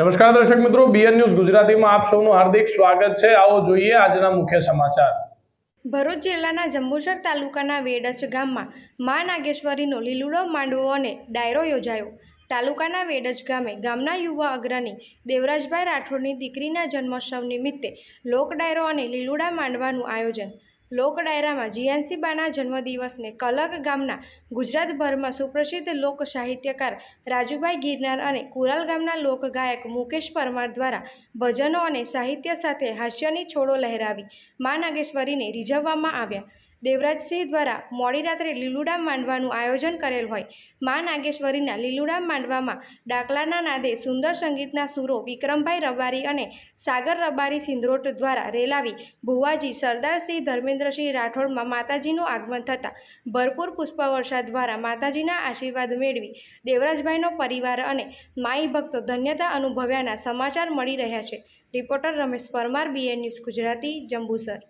નમસ્કાર દર્શક મિત્રો બીએન ન્યૂઝ ગુજરાતીમાં આપ સૌનું હાર્દિક સ્વાગત છે. આવો જોઈએ આજના મુખ્ય સમાચાર. ભરૂચ જિલ્લાના જંબુસર તાલુકાના વેડચ ગામમાં મા નાગેશ્વરીનો લીલુડો માંડવો અને ડાયરો યોજાયો. તાલુકાના વેડજ ગામે ગામના યુવા અગ્રણી દેવરાજભાઈ રાઠોડની દીકરીના જન્મોત્સવ નિમિત્તે લોક ડાયરો અને લીલુડા માંડવાનું આયોજન લોક ડાયરામાં જીયાનસી જન્મદિવસને કલક ગામના ગુજરાતભરમાં સુપ્રસિદ્ધ લોક સાહિત્યકાર રાજુભાઈ ગિરનાર અને કુરાલ ગામના લોકગાયક મુકેશ પરમાર દ્વારા ભજનો અને સાહિત્ય સાથે હાસ્યની છોડો લહેરાવી મા નાગેશ્વરીને રીઝવવામાં આવ્યા. દેવરાજસિંહ દ્વારા મોડી રાત્રે લીલુડા માંડવાનું આયોજન કરેલ હોય. મા નાગેશ્વરીના લીલુડામ માંડવામાં ડાકલાના નાદે સુંદર સંગીતના સુરો વિક્રમભાઈ રબારી અને સાગર રબારી સિંદ્રોટ દ્વારા રેલાવી ભુવાજી સરદારસિંહ, ધર્મેન્દ્રસિંહ રાઠોડમાં માતાજીનું આગમન થતાં ભરપૂર પુષ્પવર્ષા દ્વારા માતાજીના આશીર્વાદ મેળવી દેવરાજભાઈનો પરિવાર અને માઈ ભક્તો ધન્યતા અનુભવ્યાના સમાચાર મળી રહ્યા છે. Reporter Ramesh Parmar BN news Gujarati, Jambusar.